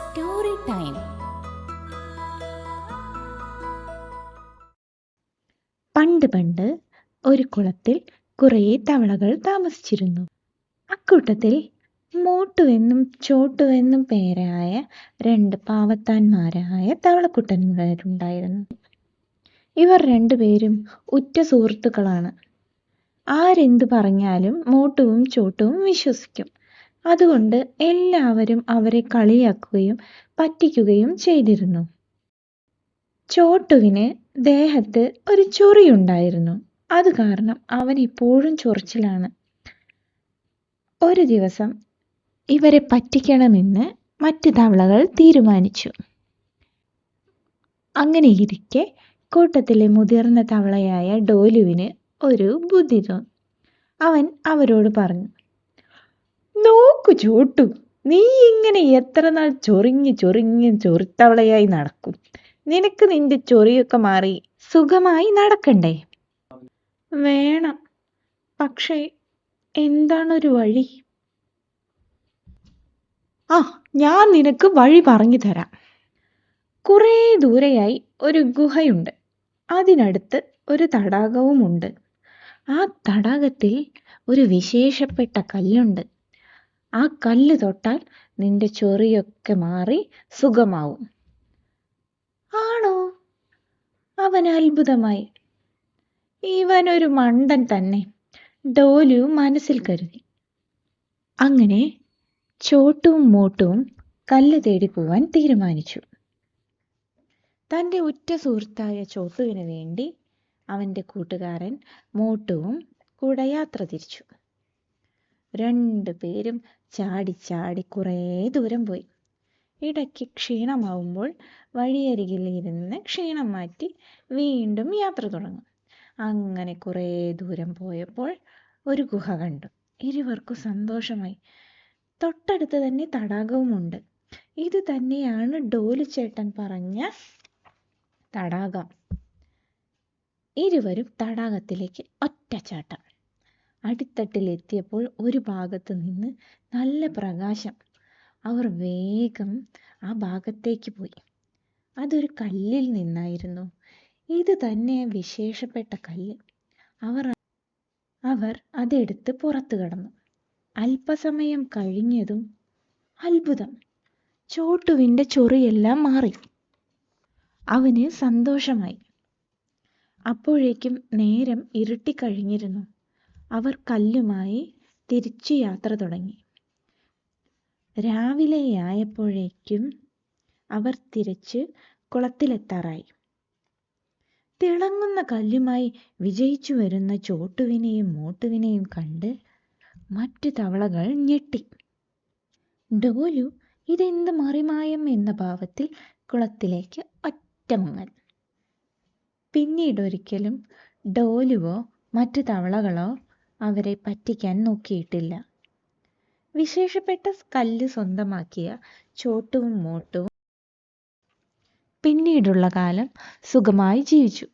Story time പണ്ട് പണ്ട് ഒരു കുളത്തിൽ കുറേ തവളകൾ താമസിച്ചിരുന്നു. അക്കൂട്ടത്തിൽ മോട്ടുവെന്നും ചോട്ടുവെന്നും പേരായ രണ്ട് പാവത്താന്മാരായ തവളക്കുട്ടന്മാരുണ്ടായിരുന്നു. ഇവർ രണ്ടുപേരും ഉറ്റ സുഹൃത്തുക്കളാണ്. ആരെന്തു പറഞ്ഞാലും മോട്ടുവും ചോട്ടുവും വിശ്വസിക്കും. അതുകൊണ്ട് എല്ലാവരും അവരെ കളിയാക്കുകയും പറ്റിക്കുകയും ചെയ്തിരുന്നു. ചോട്ടുവിന് ദേഹത്ത് ഒരു ചൊറിയുണ്ടായിരുന്നു അത് കാരണം അവൻ ഇപ്പോഴും ചൊറിച്ചിലാണ്. ഒരു ദിവസം ഇവരെ പറ്റിക്കണമെന്ന് മറ്റു തവളകൾ തീരുമാനിച്ചു. അങ്ങനെ ഇരിക്കെ കൂട്ടത്തിലെ മുതിർന്ന തവളയായ ഡോലുവിന് ഒരു ബുദ്ധി തോന്നി അവൻ അവരോട് പറഞ്ഞു നോക്കു ചൂട്ടു. നീ ഇങ്ങനെ എത്ര നാൾ ചൊറിഞ്ഞ് ചൊറിഞ്ഞ് ചൊറിത്തവളയായി നടക്കും. നിനക്ക് നിന്റെ ചൊറിയൊക്കെ മാറി സുഖമായി നടക്കണ്ടേ? വേണം. പക്ഷേ എന്താണൊരു വഴി? ആ ഞാൻ നിനക്ക് വഴി പറഞ്ഞു തരാം. കുറേ ദൂരെയായി ഒരു ഗുഹയുണ്ട്. അതിനടുത്ത് ഒരു തടാകവുമുണ്ട്. ആ തടാകത്തിൽ ഒരു വിശേഷപ്പെട്ട കല്ലുണ്ട്. ആ കല്ല് തൊട്ടാൽ നിന്റെ ചൊറിയൊക്കെ മാറി സുഖമാവും. ആണോ? അവൻ അത്ഭുതമായി. ഇവനൊരു മണ്ടൻ തന്നെ ഡോലു മനസ്സിൽ കരുതി. അങ്ങനെ ചോട്ടും മോട്ടും കല്ല് തേടി പോവാൻ തീരുമാനിച്ചു. തന്റെ ഉറ്റ സുഹൃത്തായ ചോട്ടുവിന് വേണ്ടി അവന്റെ കൂട്ടുകാരൻ മോട്ടുവും കൂടെ യാത്ര തിരിച്ചു. രണ്ടു പേരും ചാടി ചാടി കുറേ ദൂരം പോയി. ഇടയ്ക്ക് ക്ഷീണമാവുമ്പോൾ വഴിയരികിൽ ഇരുന്ന് ക്ഷീണം മാറ്റി വീണ്ടും യാത്ര തുടങ്ങും. അങ്ങനെ കുറേ ദൂരം പോയപ്പോൾ ഒരു ഗുഹ കണ്ടു. ഇരുവർക്കും സന്തോഷമായി. തൊട്ടടുത്ത് തന്നെ തടാകവുമുണ്ട്. ഇത് തന്നെയാണ് ഡോലു ചേട്ടൻ പറഞ്ഞ തടാകം. ഇരുവരും തടാകത്തിലേക്ക് ഒറ്റച്ചാട്ടം. അടിത്തട്ടിലെത്തിയപ്പോൾ ഒരു ഭാഗത്ത് നിന്ന് നല്ല പ്രകാശം. അവർ വേഗം ആ ഭാഗത്തേക്ക് പോയി. അതൊരു കല്ലിൽ നിന്നായിരുന്നു. ഇത് തന്നെ വിശേഷപ്പെട്ട കല്ല്. അവർ അവർ അതെടുത്ത് പുറത്തു കടന്നു. അല്പസമയം കഴിഞ്ഞതും അത്ഭുതം. ചോട്ടുവിന്റെ ചൊറിയെല്ലാം മാറി. അവന് സന്തോഷമായി. അപ്പോഴേക്കും നേരം ഇരുട്ടിക്കഴിഞ്ഞിരുന്നു അവർ കല്ലുമായി തിരിച്ചു യാത്ര തുടങ്ങി. രാവിലെയായപ്പോഴേക്കും അവർ തിരിച്ച് കുളത്തിലെത്താറായി. തിളങ്ങുന്ന കല്ലുമായി വിജയിച്ചു വരുന്ന ചോട്ടുവിനെയും മോട്ടുവിനെയും കണ്ട് മറ്റു തവളകൾ ഞെട്ടി. ഡോലു ഇതെന്ത് മറിമായം എന്ന ഭാവത്തിൽ കുളത്തിലേക്ക് ഒറ്റമുങ്ങൽ. പിന്നീടൊരിക്കലും ഡോലുവോ മറ്റു തവളകളോ അവരെ പറ്റിക്കാൻ നോക്കിയിട്ടില്ല. വിശേഷപ്പെട്ട കല്ല് സ്വന്തമാക്കിയ ചോട്ടുവും മോട്ടുവും പിന്നീടുള്ള കാലം സുഖമായി ജീവിച്ചു.